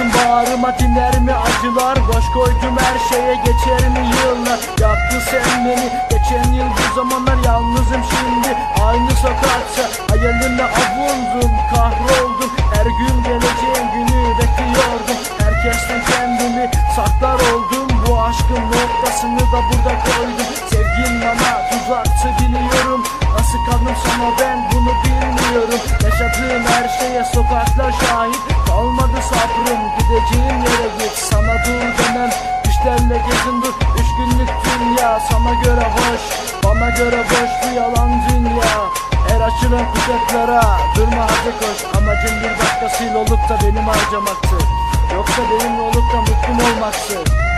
Bağrıma diner mi acılar? Boş koydum her şeye geçer mi yıllar? Yaktın sen beni Geçen yıl bu zamanlar yalnızım şimdi. Aynı sokakta hayalimle avundum Kahroldum. Her gün geleceğin günü bekliyordum. Herkesten kendimi saklar oldum. Bu aşkın noktasını da burada koydum. Sevgin bana tuzaktı biliyorum. Nasıl kaldım sana ben bunu bilmiyorum. Yaşadığım her şeye sokaklar şahit Kalmadı sabrım gideceğim yere git. Sana dur demem işlerle gezin dur. Üç günlük dünya sana göre hoş. Bana göre boş bu yalan dünya. Her açılan kucaklara durma hadi koş. Amacım bir başkasıyla olup da benim harcamaktı. Yoksa benimle olup da mutlu mu olmaktı?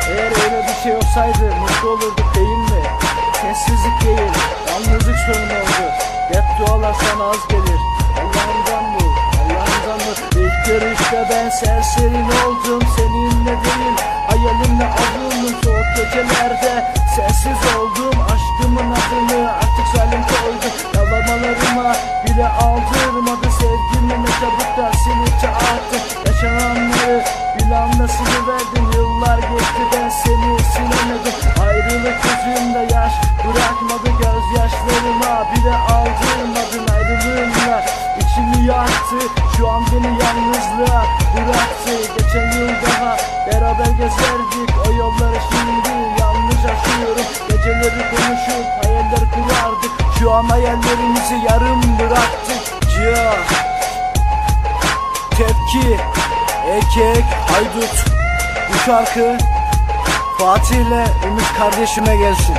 Eğer öyle bir şey olsaydı mutlu olurduk değil mi? Sessizlik değil, yalnızlık sorun oldu. Hep dualar sana az gelir ben serserin oldum Seninle değil, hayalimle avundum Soğuk gecelerde sensiz oldum Aşkımın adını artık zalim koydum. Yalvarmalarıma bile aldırmadı Sevgimi ne çabuk da silince attı Yaşananları bile anlasını verdim Yıllar geçti ben seni silemedim. Ayrılık yüzümde yaş bırakmadı Gözyaşlarıma bile aldırmadın. Ayrılığınla içimi yaktı Şu an beni yalnızlığa bıraktı Geçen yıl daha. Beraber gezerdik. O yolları şimdi yanlış aşıyorum Geceleri konuşup hayaller kurardık. Şu an hayallerimizi yarım bıraktık. Ya Tepki. Erkek Haydut. Bu şarkı Fatih ile Ümit kardeşime gelsin